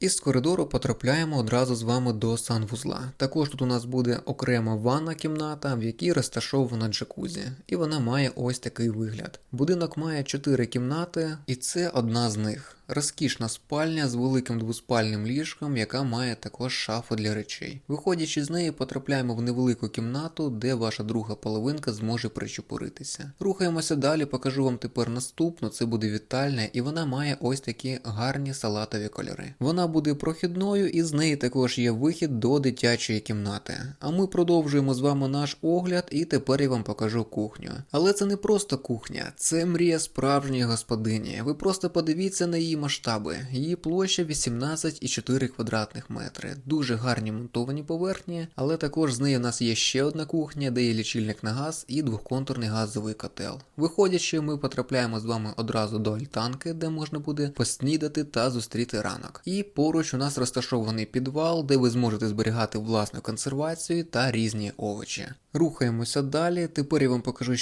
Із коридору потрапляємо одразу з вами до санвузла. Також тут у нас буде окрема ванна кімната, в якій розташована джакузі, і вона має ось такий вигляд. Будинок має 4 кімнати, і це одна з них. Розкішна спальня з великим двоспальним ліжком, яка має також шафу для речей. Виходячи з неї, потрапляємо в невелику кімнату, де ваша друга половинка зможе причепуритися. Рухаємося далі, покажу вам тепер наступну. Це буде вітальня, і вона має ось такі гарні салатові кольори. Вона буде прохідною, і з неї також є вихід до дитячої кімнати. А ми продовжуємо з вами наш огляд, і тепер я вам покажу кухню. Але це не просто кухня, це мрія справжньої господині. Ви просто подивіться на її масштаби. Її площа 18,4 квадратних метри. Дуже гарні монтовані поверхні, але також з нею у нас є ще одна кухня, де є лічильник на газ і двохконтурний газовий котел. Виходячи, ми потрапляємо з вами одразу до альтанки, де можна буде поснідати та зустріти ранок. І поруч у нас розташований підвал, де ви зможете зберігати власну консервацію та різні овочі. Рухаємося далі. Тепер я вам покажу